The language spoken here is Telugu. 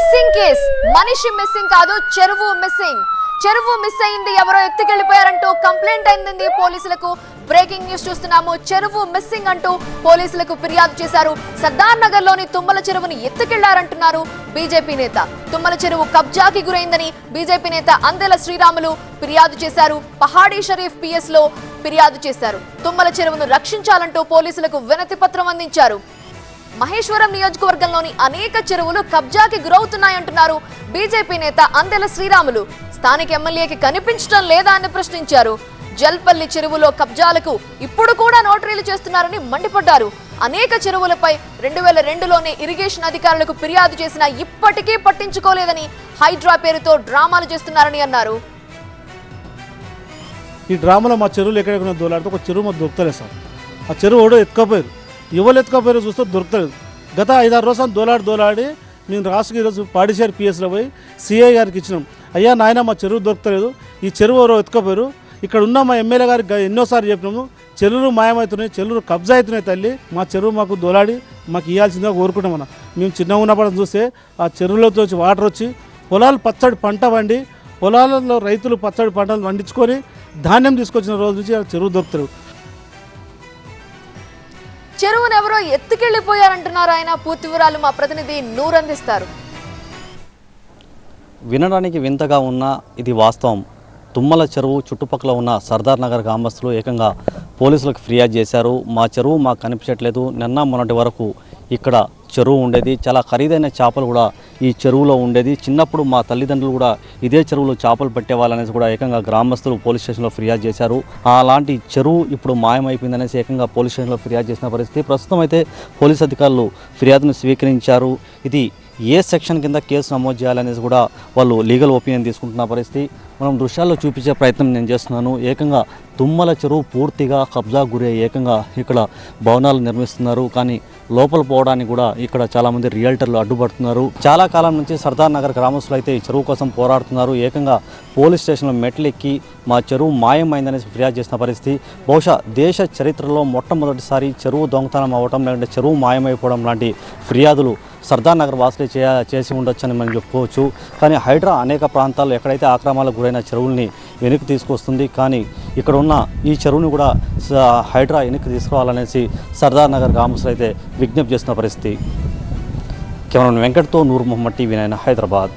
మిస్సింగ్ కేస్ మనిషి మిస్సింగ్ కాదు చెరువు మిస్సింగ్ చెరువు మిస్ అయింది ఎవరో ఎత్తుకెళ్ళిపోయారంటూ కంప్లైంట్ అయింది పోలీసులకు. బ్రేకింగ్ న్యూస్ చూస్తున్నాము చెరువు మిస్సింగ్ అంటూ పోలీసులకు ఫిర్యాదు చేశారు. సర్దార్ నగర్లోని తుమ్మల చెరువుని ఎత్తుకెళ్ళారంటున్నారు బీజేపీ నేత. తుమ్మల చెరువు కబ్జాకి గురైందని బీజేపీ నేత అందెల శ్రీరాములు ఫిర్యాదు చేశారు. పహాడీ షరీఫ్ పిఎస్లో ఫిర్యాదు చేశారు. తుమ్మల చెరువును రక్షించాలంటూ పోలీసులకు వినతి పత్రం అందించారు. మహేశ్వరం నియోజకవర్గంలోని అనేక చెరువులు కబ్జాకి గురవుతున్నాయంటున్నారు బీజేపీ నేత అందెల శ్రీరాములు. స్థానిక ఎమ్మెల్యేకి కనిపించడం లేదా అని ప్రశ్నించారు. జల్పల్లి చెరువులో కబ్జాలకు ఇప్పుడు కూడా నోటరీలు చేస్తున్నారని మండిపడ్డారు. అనేక చెరువులపై రెండు వేల రెండులోనే ఇరిగేషన్ అధికారులకు ఫిర్యాదు చేసినా ఇప్పటికీ పట్టించుకోలేదని హైడ్రా పేరుతో డ్రామాలు చేస్తున్నారని అన్నారు. ఈ డ్రామాలో మా చెరువులు ఎక్కడెక్కడ దోలాడితే ఒక చెరువు మాకు దొరుకుతలేదు సార్. ఆ చెరువు ఓడో ఎత్తుకపోయారు. ఎవరు ఎత్తుకపోయారో చూస్తే దొరుకుతలేదు. గత ఐదారు రోజులు దోలాడి దోలాడి మేము రాష్ట్రకి ఈరోజు పాడిచేరి పిఎస్లో పోయి సిఐ గారికి ఇచ్చినాం. అయ్యా నాయన మా చెరువు దొరకలేదు ఈ చెరువు ఎవరో ఎత్తుకపోయారు. ఇక్కడ ఉన్న మా ఎమ్మెల్యే గారికి ఎన్నోసార్లు చెప్పినాము. చెరువులు మాయమవుతున్నాయి చెరువులు కబ్జా అవుతున్నాయి తల్లి. మా చెరువు మాకు దోలాడి మాకు ఇవ్వాల్సిందిగా కోరుకుంటాం మనం మేము చిన్నగా ఉన్నప్పుడు చూస్తే ఆ చెరువులతో వచ్చి వాటర్ వచ్చి పొలాలు పచ్చడి పంట పండి పొలాలలో రైతులు పచ్చడి పంటలు పండించుకొని ధాన్యం తీసుకొచ్చిన రోజు నుంచి ఆ చెరువు దొరుకుతారు చెరువును ఎవరో ఎత్తుకెళ్ళిపోయారంటున్నారు ఆయన. పూర్తి వివరాలు మా ప్రతినిధి నూరందిస్తారు. వినడానికి వింతగా ఉన్న ఇది వాస్తవం. తుమ్మల చెరువు చుట్టుపక్కల ఉన్న సర్దార్ నగర్ గ్రామస్తులు ఏకంగా పోలీసులకు ఫిర్యాదు చేశారు. మా చెరువు మాకు కనిపించట్లేదు. నిన్న మొన్నటి వరకు ఇక్కడ చెరువు ఉండేది. చాలా ఖరీదైన చేపలు కూడా ఈ చెరువులో ఉండేది. చిన్నప్పుడు మా తల్లిదండ్రులు కూడా ఇదే చెరువులో చేపలు పట్టేవాళ్ళనేసి కూడా ఏకంగా గ్రామస్తులు పోలీస్ స్టేషన్లో ఫిర్యాదు చేశారు. అలాంటి చెరువు ఇప్పుడు మాయమైపోయిందనేసి ఏకంగా పోలీస్ స్టేషన్లో ఫిర్యాదు చేసిన పరిస్థితి. ప్రస్తుతం అయితే పోలీస్ అధికారులు ఫిర్యాదును స్వీకరించారు. ఇది ఏ సెక్షన్ కింద కేసు నమోదు చేయాలనేసి కూడా వాళ్ళు లీగల్ ఒపీనియన్ తీసుకుంటున్న పరిస్థితి. మనం దృశ్యాల్లో చూపించే ప్రయత్నం నేను చేస్తున్నాను. ఏకంగా తుమ్మల చెరువు పూర్తిగా కబ్జా గురే ఏకంగా ఇక్కడ భవనాలు నిర్మిస్తున్నారు. కానీ లోపల పోవడానికి కూడా ఇక్కడ చాలామంది రియల్టర్లు అడ్డుపడుతున్నారు. చాలా కాలం నుంచి సర్దార్ నగర్ గ్రామస్తులు అయితే ఈ చెరువు కోసం పోరాడుతున్నారు. ఏకంగా పోలీస్ స్టేషన్లో మెట్లెక్కి మా చెరువు మాయమైందనేసి ఫిర్యాదు చేసిన పరిస్థితి. బహుశా దేశ చరిత్రలో మొట్టమొదటిసారి చెరువు దొంగతనం అవ్వటం లేదంటే చెరువు మాయమైపోవడం లాంటి ఫిర్యాదులు సర్దార్ నగర్ వాసులే చే చేసి ఉండొచ్చని మనం చెప్పుకోవచ్చు. కానీ హైడ్రా అనేక ప్రాంతాల్లో ఎక్కడైతే ఆక్రమాలకు గురైన చెరువుల్ని వెనక్కి తీసుకొస్తుంది కానీ ఇక్కడ ఉన్న ఈ చెరువుని కూడా హైడ్రా వెనక్కి తీసుకురావాలనేసి సర్దార్ నగర్ గ్రామస్తులు అయితే విజ్ఞప్తి చేస్తున్న పరిస్థితి. కెమెరామెన్ వెంకట్తో నూర్ మొహమ్మద్ టీవీ నాయన హైదరాబాద్.